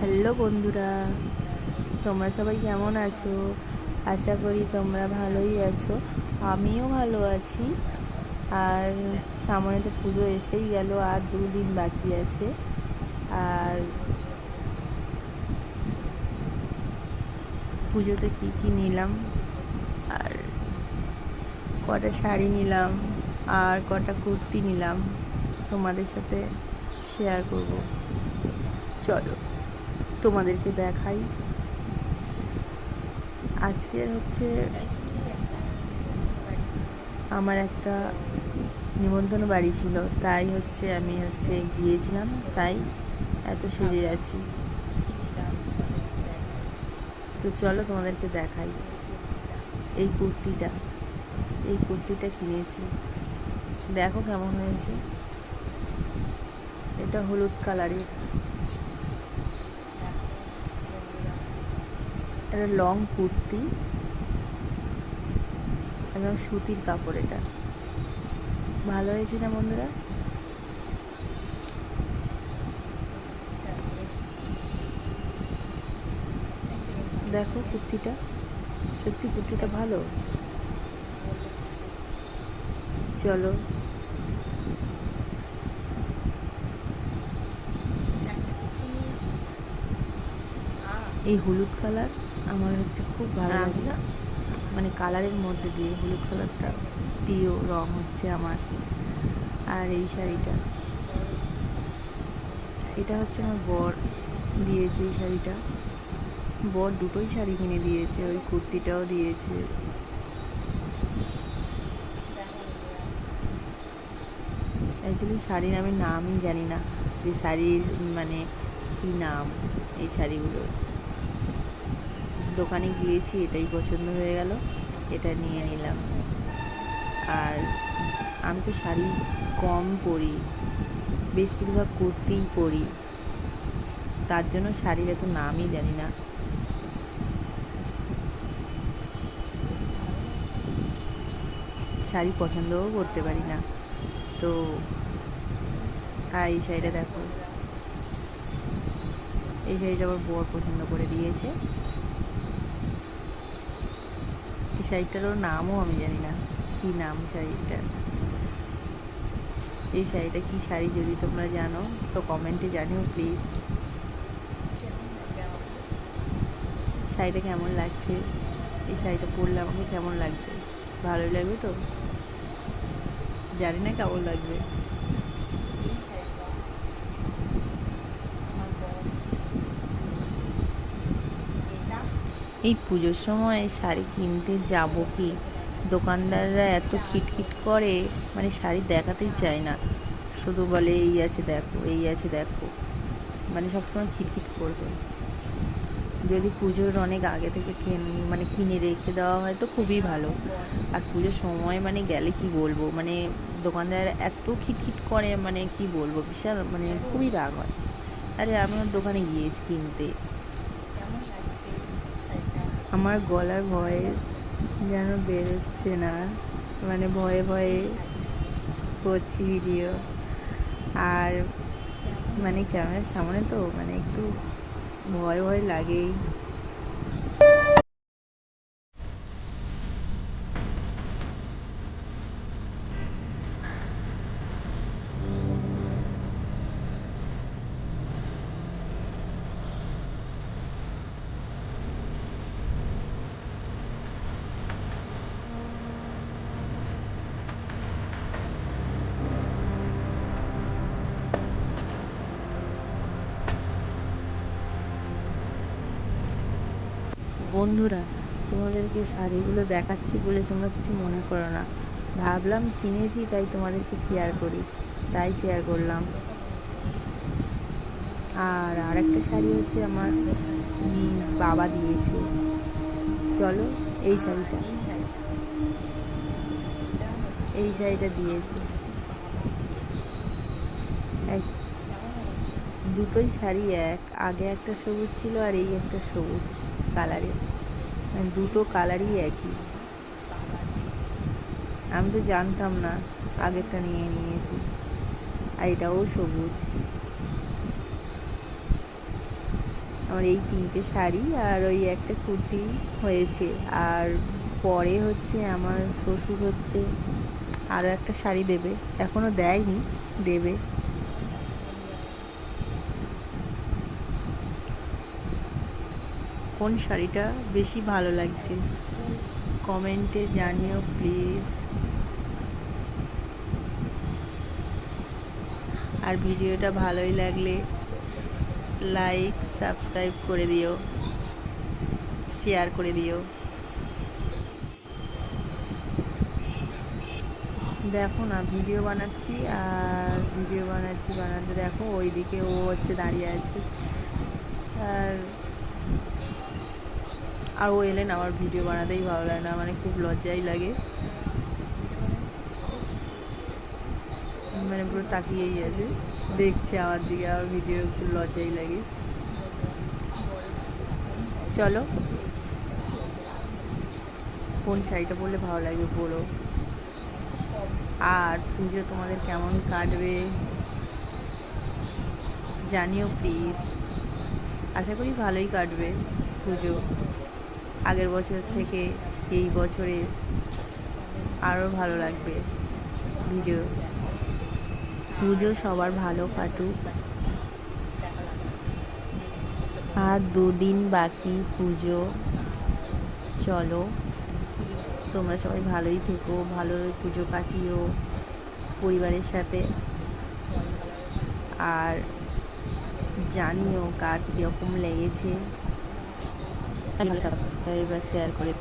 Hello বন্ধুরা, তোমরা সবাই কেমন আছো? আশা করি তোমরা ভালোই আছো। আমিও ভালো আছি। আর সামনে তো পুজো এসেই গেল, আর দুদিন বাকি আছে। আর পুজোতে কী কী নিলাম? আর কটা শাড়ি নিলাম, আর কটা কুর্তি নিলাম। তোমাদের সাথে শেয়ার করব। চলো। তোমাদেরকে দেখাই। আজকে হচ্ছে আমার একটা নিমন্ত্রণ বাড়ি ছিল, তাই হচ্ছে আমি হচ্ছে গিয়েছিলাম, তাই এত সেজে আছি। তো চলো তোমাদেরকে দেখাই এই কুর্তিটা এই কুর্তিটা কিনেছি। দেখো কেমন হয়েছে। এটা হলুদ কালারের। এটা লং কুর্তি একদম সুতির কাপড় এটা। ভালো হয়েছে না বন্ধুরা? দেখো কুর্তিটা। সত্যি কুর্তিটা ভালো? চলো। এই হলুদ কালার আমার হচ্ছে খুব ভালো লাগে না। মানে কালারের মধ্যে দিয়ে হলুদ কালারটা প্রিয় রং হচ্ছে আমার। আর এই শাড়িটা। এটা হচ্ছে আমার বর দিয়েছে এই শাড়িটা। বর দুটোই শাড়ি কিনে দিয়েছে ওই কুর্তিটাও দিয়েছে। অ্যাকচুয়ালি শাড়ির আমি নামই জানি না যে শাড়ির মানে কী নাম এই শাড়িগুলোর। দোকানে গিয়েছি, এটাই পছন্দ হয়ে গেল, এটা নিয়ে নিলাম। আর আমি তো শাড়ি কম পরি, বেশিরভাগ কুর্তিই পরি, তার জন্য শাড়ির এত নামই জানি না। শাড়ি পছন্দও করতে পারি না, তো আর এই শাড়িটা দেখো, এই শাড়িটা আমার বর পছন্দ করে দিয়েছে এই শাড়িটারও নামও আমি জানি না। কী নাম শাড়িটার এই শাড়িটা কী শাড়ি যদি তোমরা জানো, তো কমেন্টে জানিও প্লিজ শাড়িটা কেমন লাগছে? এই শাড়িটা পরলে আমাকে কেমন লাগবে? ভালোই লাগবে তো? জানি না কেমন লাগবে। এই পুজোর সময় শাড়ি কিনতে যাব কি? দোকানদাররা এত খিটখিট করে মানে শাড়ি দেখাতেই চায় না। শুধু বলে, এই আছে, দেখো, এই আছে, দেখো। মানে সবসময় খিটখিট করবে। যদি পুজোর অনেক আগে থেকে মানে কিনে রেখে দেওয়া হয় তো খুবই ভালো। আর পুজোর সময় মানে গেলে কি বলব? মানে দোকানদার এত খিটখিট করে মানে কি বলব? বিশাল মানে খুবই রাগ হয়। আরে, আমি ওর দোকানে গিয়েছি কিনতে। আমার গলার ভয়েস যেন বেরোচ্ছে না। মানে ভয়ে ভয়ে করছি ভিডিও আর মানে ক্যামেরার সামনে তো মানে একটু ভয় ভয় লাগেই। বন্ধুরা তোমাদেরকে শাড়িগুলো দেখাচ্ছি বলে তোমরা কিছু মনে করো না। ভাবলাম কিনেছি তাই তোমাদেরকে শেয়ার করি। তাই শেয়ার করলাম। আর আরেকটা শাড়ি হচ্ছে আমার বাবা দিয়েছে। চলো এই শাড়িটা। এই শাড়িটা দিয়েছে। এক দুটোই শাড়ি এক। আগে একটা সবুজ ছিল আর এই একটা সবুজ। কালারের। মানে দুটো কালারই একই। আমি তো জানতাম না, আগেরটা নিয়ে নিয়েছি। আর এটাও সবুজ। আমার এই তিনটে শাড়ি আর ওই একটা কুর্তি হয়েছে। আর পরে হচ্ছে আমার শ্বশুর হচ্ছে আরও একটা শাড়ি দেবে। এখনও দেয়নি, দেবে। কোন শাড়িটা বেশি ভালো লাগছে? কমেন্টে জানিও, প্লিজ। আর ভিডিওটা ভালোই লাগলে লাইক, সাবস্ক্রাইব করে দিও। শেয়ার করে দিও। দেখো না, ভিডিও বানাচ্ছি আর ভিডিও বানাচ্ছি বানাতে দেখো, ওইদিকে ও হচ্ছে দাঁড়িয়ে আছে। আর আর ও এলেন আমার ভিডিও বানাতেই ভালো লাগে না মানে খুব লজ্জাই লাগে। মানে পুরো তাকিয়েই আছে, দেখছে আমার দিকে, আমার ভিডিও একটু লজ্জাই লাগে। চলো। কোন শাড়িটা পরলে ভালো লাগবে বলো? আর পুজো তোমাদের কেমন কাটবে? জানিও প্লিজ আশা করি ভালোই কাটবে পুজো। আগের বছর থেকে এই বছরে আরও ভালো লাগবে ভিডিও। পুজো সবার ভালো কাটুক। আর দুদিন বাকি পুজো। চলো, তোমরা সবাই ভালোই থেকো, ভালো পুজো কাটিও পরিবারের সাথে। আর জানিও কার কীরকম লেগেছে। সাবস্ক্রাইব আর শেয়ার করে